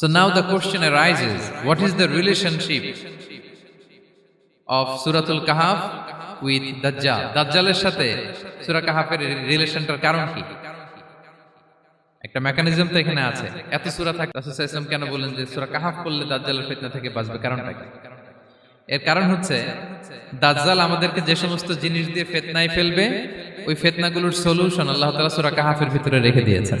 So now the question arises what is the relationship of Suratul Kahf with Dajjal? দাজ্জালের সাথে সূরা কাহাফের রিলেশনটার কারণ কি? একটা মেকানিজম তো এখানে আছে। এত সূরা থাকে রাসূল ওয়াসাল্লাম কেন বলেন যে সূরা কাহাফ পড়লে দাজ্জালের ফিতনা থেকে বাঁচবে? কারণটা কি? এর কারণ হচ্ছে দাজ্জাল আমাদেরকে যে সমস্ত জিনিস দিয়ে ফেতনায় ফেলবে ওই ফেতনাগুলোর সলিউশন আল্লাহ তাআলা সূরা কাহাফের ভিতরে রেখে দিয়েছেন।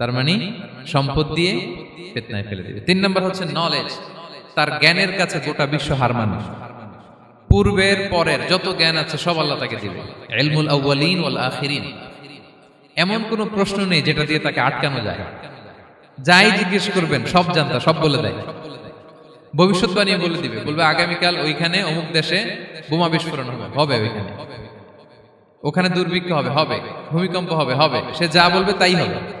তার মানে সম্পদ দিয়ে ফেতনায় ফেলে দিবে। তিন নম্বর হচ্ছে নলেজ তার জ্ঞানের কাছে গোটা বিশ্ব হার মানে। পূর্বের পরের যত জ্ঞান আছে সব আল্লাহ তাকে দিবে। এলমুল আউ্বালিন ওয়াল আখিরিন। এমন কোনো প্রশ্ন নেই যেটা দিয়ে তাকে আটকানো যায়। যাই জিজ্ঞেস করবেন সব জানতা সব বলে দেয়। ভবিষ্যৎবাণী বলে দিবে। বলবে আগামীকাল ওইখানে অমুক দেশে বোমা বিস্ফোরণ হবে। হবে ওইখানে। ওখানে দুর্ভিক্ষ হবে হবে। ভূমিকম্প হবে হবে। সে যা বলবে তাই হবে।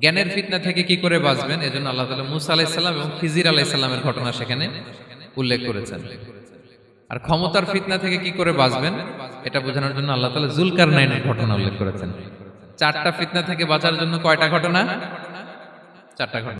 জ্ঞানের ফিতনা থেকে কি করে বাঁচবেন? এজন্য আল্লাহ তালা মুসা আলাইসাল্লাম এবং খিজির আলাইসাল্লামের ঘটনা সেখানে উল্লেখ করেছেন। আর ক্ষমতার ফিতনা থেকে কি করে বাঁচবেন? এটা বোঝানোর জন্য আল্লাহ তালা জুলকার নাইনের ঘটনা উল্লেখ করেছেন। চারটা ফিতনা থেকে বাঁচার জন্য কয়টা ঘটনা? চারটা ঘটনা।